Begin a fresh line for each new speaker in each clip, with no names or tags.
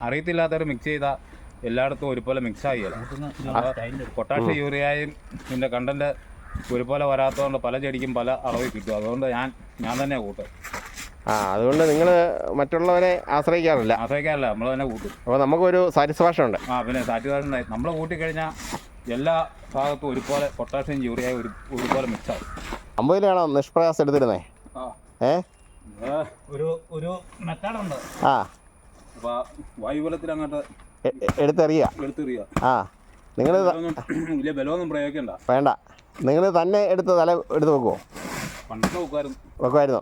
അറിയത്തില്ലാത്തവർ mix ചെയ്ത എല്ലായിടത്തും ഒരുപോലെ മിക്സ് ആയി പൊട്ടാഷ്യം യൂറിയയും ഇതിന്റെ കണ്ടന്റ് ഒരുപോലെ വരാത്തതുകൊണ്ട് പല ചെടിക്കും പല അളവിൽ കിട്ടും. അതുകൊണ്ട് ഞാൻ ഞാൻ തന്നെ കൂട്ടും.
ആ അതുകൊണ്ട് നിങ്ങൾ മറ്റുള്ളവരെ ആശ്രയിക്കാറില്ല.
ആശ്രയിക്കാറില്ല നമ്മൾ തന്നെ കൂട്ടും.
അപ്പോൾ നമുക്കൊരു സാറ്റിസ്ഫാക്ഷൻ ഉണ്ട്.
ആ പിന്നെ സാറ്റിസ്ഫാക്ഷൻ ഉണ്ട്. നമ്മൾ കൂട്ടിക്കഴിഞ്ഞാൽ എല്ലാ ഭാഗത്തും ഒരുപോലെ പൊട്ടാഷ്യം യൂറിയ ഒരു ഒരുപോലെ മിക്സ് ആവും.
അമ്പത് രൂപയാണോ നിഷ്പ്രയാസം എടുത്തിരുന്നേ? ഏ?
ഒരു ഒരു മെത്തേഡുണ്ട്
ആ.
അപ്പോൾ വായുബലത്തിൽ അങ്ങോട്ട്
എടുത്തെറിയുക
എടുത്തെറിയുക
ആ നിങ്ങൾ
വലിയ ബലമൊന്നും പ്രയോഗിക്കണ്ട.
വേണ്ട. നിങ്ങൾ തന്നെ എടുത്ത് തല എടുത്ത് വെക്കുമോ
പണ്ടൊക്കെ നോക്കാരും
വെക്കുമായിരുന്നോ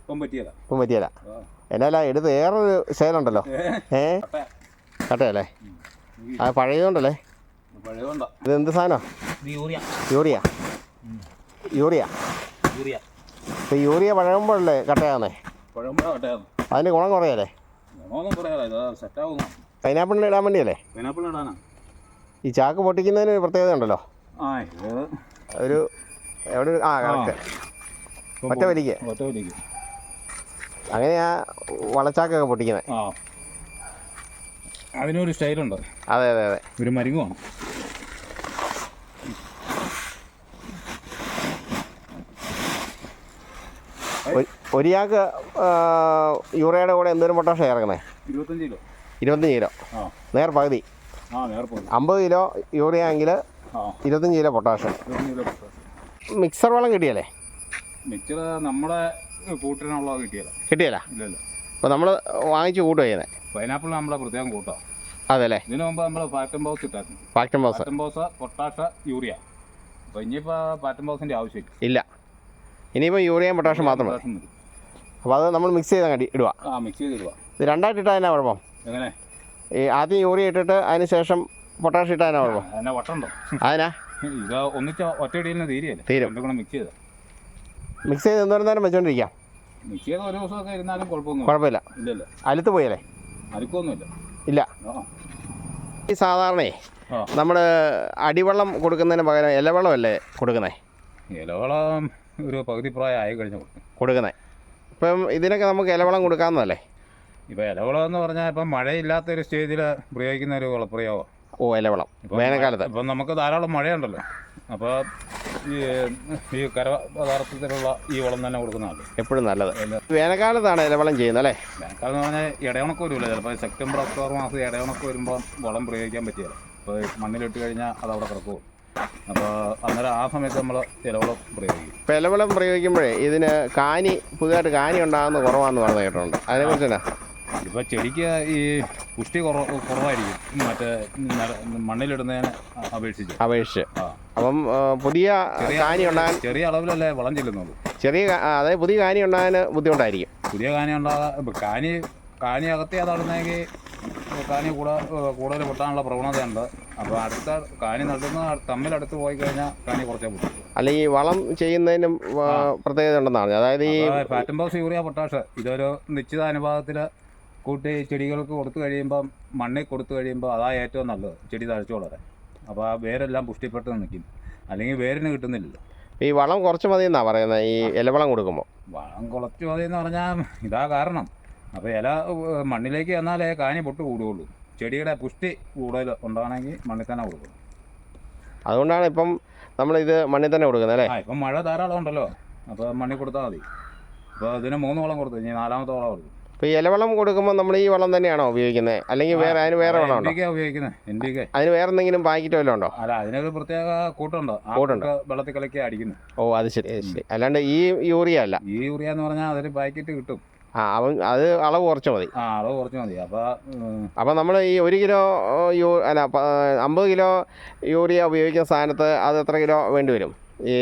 ഇപ്പം പറ്റിയല്ല
ഇപ്പം പറ്റിയല്ല എന്നാല എടുത്ത് വേറൊരു ശൈലുണ്ടല്ലോ. ഏ കട്ടയല്ലേ? ആ പഴയതുകൊണ്ടല്ലേ?
പഴയതുകൊണ്ടാ.
ഇത് എന്ത് സാധനം
യൂറിയ.
യൂറിയ. യൂറിയ.
യൂറിയ.
ഇപ്പം യൂറിയ പഴകുമ്പോഴല്ലേ കട്ടയാന്നേ
പഴകുമ്പോഴാണ് കട്ടയാന്ന്
അതിന്റെ ഗുണം കുറയല്ലേ? പൈനാപ്പിളിന് ഇടാൻ വേണ്ടിയല്ലേ? ഈ ചാക്ക് പൊട്ടിക്കുന്നതിന് ഒരു പ്രത്യേകത ഉണ്ടല്ലോ. ഒരു എവിടെ ആ കറക്റ്റ് ഒറ്റ വലിക്ക്. അങ്ങനെയാ വളച്ചാക്കൊക്കെ പൊട്ടിക്കുന്നത്
അതിനൊരു സ്റ്റൈലുണ്ട്
അതെ അതെ അതെ.
ഒരു മരുങ്ങുമാണ്
ഒരു- ഒരു ചാക്ക് യൂറിയയുടെ കൂടെ എന്തോരം പൊട്ടാഷ ഇറങ്ങുന്നത്
ഇരുപത്തഞ്ച് കിലോ.
ഇരുപത്തഞ്ച് കിലോ.
ആ.
നേർ പകുതി. അമ്പത് കിലോ യൂറിയ എങ്കിൽ ഇരുപത്തഞ്ച് കിലോ പൊട്ടാഷ് മിക്സർ വളം കിട്ടിയല്ലേ
മിക്സർ നമ്മുടെ കൂട്ടിനുള്ള കിട്ടിയല്ല
കിട്ടിയല്ല അപ്പോൾ നമ്മൾ വാങ്ങിച്ച് കൂട്ടുക ചെയ്യുന്നത്
പൈനാപ്പിൾ നമ്മളെ പ്രത്യേകം കൂട്ടോ.
അതെല്ലേ?
ഇതിനു മുമ്പ് നമ്മൾ പാറ്റൻ ബോക്സ് ഇട്ടായിരുന്നു.
ഫാക്ടം
ബോക്സ് ബോക്സ് പൊട്ടാഷ യൂറിയ. അപ്പോൾ ഇനിയിപ്പോൾ പാറ്റൻ ബോക്സിന്റെ ആവശ്യമില്ല.
ഇല്ല. ഇനിയിപ്പോൾ യൂറിയ പൊട്ടാഷും മാത്രം മതി. അപ്പോൾ അത് നമ്മൾ മിക്സ് ചെയ്ത് അങ്ങ് ഇടുക.
ആ മിക്സ് ചെയ്ത് ഇടുക
ഇത് രണ്ടായിട്ട് ഇട്ടാൽ എന്നാ കുഴപ്പം?
എങ്ങനെ?
ഈ ആദ്യം യൂറിയ ഇട്ടിട്ട് അതിന് ശേഷം പൊട്ടാഷ് ഇട്ടാൽ എന്നാ കുഴപ്പം?
അതിനെ വട്ടുണ്ടോ
അതിനാ?
ഇത് ഒന്നിച്ച ഒറ്റയടിയിൽ നിന്ന് തീരെയല്ലേ
തീരും.
കൂടെ മിക്സ് ചെയ്ത്.
മിക്സ് ചെയ്ത് എന്തോരം നേരം വെച്ചോണ്ടിരിക്കാം?
മിക്സ് ചെയ്ത് ഒരു ദിവസമൊക്കെ ഇരുന്നാലും കുഴപ്പമൊന്നും
കുഴപ്പമില്ല.
ഇല്ലല്ല.
അലുത്ത് പോയല്ലേ? ഇല്ല. ഈ സാധാരണ നമ്മൾ അടിവെള്ളം കൊടുക്കുന്നതിന് പകരം ഇലവെള്ളമല്ലേ കൊടുക്കുന്നത്
ഇലവെള്ളം ഒരു പകുതി പ്രായം ആയി കഴിഞ്ഞു.
കൊടുക്കുന്നത് ഇപ്പം ഇതിനൊക്കെ നമുക്ക് ഇലവളം കൊടുക്കാമെന്നല്ലേ
ഇപ്പോൾ ഇലവളം എന്ന് പറഞ്ഞാൽ ഇപ്പം മഴയില്ലാത്തൊരു സ്റ്റേജിൽ പ്രയോഗിക്കുന്ന ഒരു വളപ്രയോഗം
ഓ ഇലവളം. വേനൽക്കാലത്ത്.
ഇപ്പം നമുക്ക് ധാരാളം മഴയുണ്ടല്ലോ. അപ്പോൾ ഈ ഈ കര പദാർത്ഥത്തിലുള്ള ഈ വളം തന്നെ കൊടുക്കുന്നതാണ്
എപ്പോഴും നല്ലത്. വേനൽക്കാലത്താണ് ഇലവളം ചെയ്യുന്നത് അല്ലേ?
വേനൽക്കാലം എന്ന് പറഞ്ഞാൽ ഇടയണക്ക് വരുമല്ലോ ചിലപ്പോൾ സെപ്റ്റംബർ ഒക്ടോബർ മാസം ഇടയണക്ക് വരുമ്പോൾ വളം പ്രയോഗിക്കാൻ പറ്റിയല്ലോ അപ്പോൾ മണ്ണിലിട്ട് കഴിഞ്ഞാൽ അത് അവിടെ കിടക്കും. അപ്പോൾ അന്നേരം ആ സമയത്ത് നമ്മൾ ഇലവളം പ്രയോഗിക്കും.
ഇപ്പം പ്രയോഗിക്കുമ്പോഴേ ഇതിന് കാനി പുതിയതായിട്ട് കാനി ഉണ്ടാകുന്ന കുറവാന്ന് പറഞ്ഞു കേട്ടിട്ടുണ്ട്. അതിനെക്കുറിച്ച് എന്നാ?
ഇപ്പോൾ ചെടിക്ക് ഈ പുഷ്ടി കുറവ് കുറവായിരിക്കും. മറ്റേ മണ്ണിലിടുന്നതിനെ അപേക്ഷിച്ച്.
അപേക്ഷിച്ച്.
ആ.
അപ്പം ആ, പുതിയ കാനി ഉണ്ടാകാൻ
ചെറിയ അളവിലല്ലേ വളം ചെല്ലുന്നുള്ളൂ.
ചെറിയ കാ- ആ, അതായത് പുതിയ കാനി ഉണ്ടാകാൻ ബുദ്ധിമുട്ടായിരിക്കും.
പുതിയ കാനി ഉണ്ടാകാൻ ഇപ്പം കാനി കാനി അകത്തി നടുന്നെങ്കിൽ കാനി കൂടെ കൂടുതൽ പൊട്ടാനുള്ള പ്രവണതയുണ്ട്. അപ്പോൾ അടുത്ത കാനി നടുന്ന തമ്മിൽ അടുത്ത് പോയി കഴിഞ്ഞാൽ കാനി കുറച്ചേ പൊട്ടും
അല്ലെങ്കിൽ വളം ചെയ്യുന്നതിനും പ്രത്യേകത ഉണ്ടെന്നാണ് അതായത് ഈ
ഫാറ്റം ബോക്സ് യൂറിയ പൊട്ടാഷ് ഇതൊരു നിശ്ചിത അനുപാതത്തിൽ കൂട്ടി ചെടികൾക്ക് കൊടുത്തു കഴിയുമ്പം മണ്ണിൽ കൊടുത്തു കഴിയുമ്പോൾ അതാണ് ഏറ്റവും നല്ലത് ചെടി തഴച്ചു വളരാൻ. അപ്പോൾ ആ വേരെല്ലാം പുഷ്ടിപ്പെട്ട് നിൽക്കും. അല്ലെങ്കിൽ വേരിന് കിട്ടുന്നില്ല
ഈ വളം കുറച്ച് മതി എന്നാണ് പറയുന്നത് ഈ ഇലവളം കൊടുക്കുമ്പോൾ
വളം കുറച്ച് മതി എന്ന് പറഞ്ഞാൽ ഇതാ കാരണം. അപ്പോൾ ഇല മണ്ണിലേക്ക് വന്നാലേ കാനി പൊട്ട് കൂടുകയുള്ളൂ ചെടിയുടെ പുഷ്ടി കൂടുതൽ ഉണ്ടാകണമെങ്കിൽ മണ്ണിൽ തന്നെ കൊടുക്കണം
അതുകൊണ്ടാണ് ഇപ്പം ഇത് മണ്ണിൽ തന്നെ കൊടുക്കുന്നത് അല്ലേ?
ആ ഇപ്പം മഴ ധാരാളം ഉണ്ടല്ലോ. അപ്പോൾ മണ്ണിൽ കൊടുത്താൽ മതി. അപ്പോൾ ഇതിന് മൂന്ന് വളം കൊടുത്തു ഇനി നാലാമത്തെ വളം കൊടുക്കും.
ഇപ്പോൾ ഇലവളം കൊടുക്കുമ്പോൾ നമ്മൾ ഈ വളം തന്നെയാണോ ഉപയോഗിക്കുന്നത്? അല്ലെങ്കിൽ വേറെ അതിന് വേറെ വളം ഉണ്ടോ?
ഉപയോഗിക്കുന്നത്
അതിന് വേറെ എന്തെങ്കിലും പാക്കറ്റ് വല്ലതും ഉണ്ടോ?
അല്ല അതിനൊരു പ്രത്യേക കൂട്ടുണ്ട്. ആ
കൂട്ടുണ്ട്.
കൂട്ട് വെള്ളത്തിൽ കലക്കി അടിക്കുന്നു.
ഓ അത് ശരി ശരി. അല്ലാണ്ട് ഈ യൂറിയ അല്ല.
ഈ യൂറിയ എന്ന് പറഞ്ഞാൽ അതൊരു പാക്കറ്റ് കിട്ടും.
ആ അവൻ അത് അളവ് കുറച്ച് മതി.
ആ അളവ് കുറച്ച് മതി. അപ്പോൾ
അപ്പം നമ്മൾ ഈ ഒരു കിലോ യൂ അല്ല അമ്പത് കിലോ യൂറിയ ഉപയോഗിക്കുന്ന സ്ഥാനത്ത് അത് എത്ര കിലോ വേണ്ടി വരും? ഈ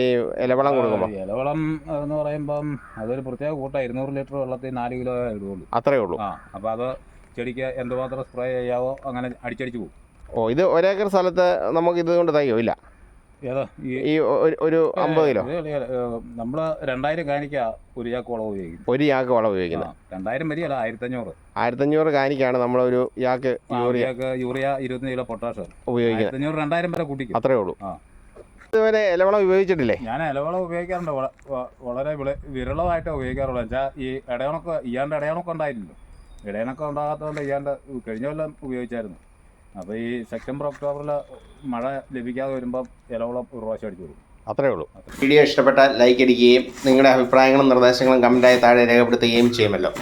ഇലവളം കൊടുക്കുമ്പോൾ
ഇലവളം എന്ന് പറയുമ്പം അതൊരു പ്രത്യേക കൂട്ടം. ഇരുന്നൂറ് ലിറ്റർ വെള്ളത്തിൽ നാല് കിലോ ഇടുകയുള്ളൂ
അത്രേ ഉള്ളൂ.
ആ അപ്പോൾ അത് ചെടിക്ക് എന്തുമാത്രം സ്പ്രേ ചെയ്യാവോ അങ്ങനെ അടിച്ചടിച്ച് പോകും.
ഓ ഇത് ഒരേക്കർ സ്ഥലത്ത് നമുക്ക് ഇത് കൊണ്ട് തയ്യോ? ഇല്ല.
ഈ
ഈ ഒരു- ഒരു അമ്പത് കിലോ?
നമ്മൾ രണ്ടായിരം കാനിക്ക ഒരു ചാക്ക് വളം ഉപയോഗിക്കുന്നത്.
ഒരു ചാക്ക് വളം ഉപയോഗിക്കുന്നത്.
രണ്ടായിരം വരി അല്ല ആയിരത്തഞ്ഞൂറ്.
ആയിരത്തഞ്ഞൂറ് കാനിക്കാണ് നമ്മളൊരു ചാക്ക് യൂറിയ
യൂറിയ ഇരുപത്തഞ്ച് കിലോ പൊട്ടാഷ്
ഉപയോഗിക്കുന്നത്.
ആയിരത്തഞ്ഞൂറ് രണ്ടായിരം വരെ കൂട്ടിക്കും.
അത്രേ ഉള്ളൂ. ഇതുവരെ ഇലവളം ഉപയോഗിച്ചിട്ടില്ലേ?
ഞാൻ ഇലവളം ഉപയോഗിക്കാറുണ്ട്. വളരെ വിള- വിരളമായിട്ട് ഉപയോഗിക്കാറുള്ളൂ. വെച്ചാൽ ഈ ഇടയണക്ക് ഇയാണ്ട് ഇടയണക്ക് ഉണ്ടായില്ലല്ലോ ഇടയനൊക്കെ ഉണ്ടാകാത്തതുകൊണ്ട് ഇയാണ്ട് കഴിഞ്ഞ കൊല്ലം ഉപയോഗിച്ചായിരുന്നു. അപ്പോൾ ഈ സെപ്റ്റംബർ ഒക്ടോബറിൽ മഴ ലഭിക്കാതെ വരുമ്പോൾ ഇലവളം ഒരു പ്രാവശ്യം അടിച്ചു കൊടുക്കും.
അത്രേ ഉള്ളൂ. വീഡിയോ ഇഷ്ടപ്പെട്ട ലൈക്ക് അടിക്കുകയും നിങ്ങളുടെ അഭിപ്രായങ്ങളും നിർദ്ദേശങ്ങളും കമന്റായി താഴെ രേഖപ്പെടുത്തുകയും ചെയ്യുമല്ലോ.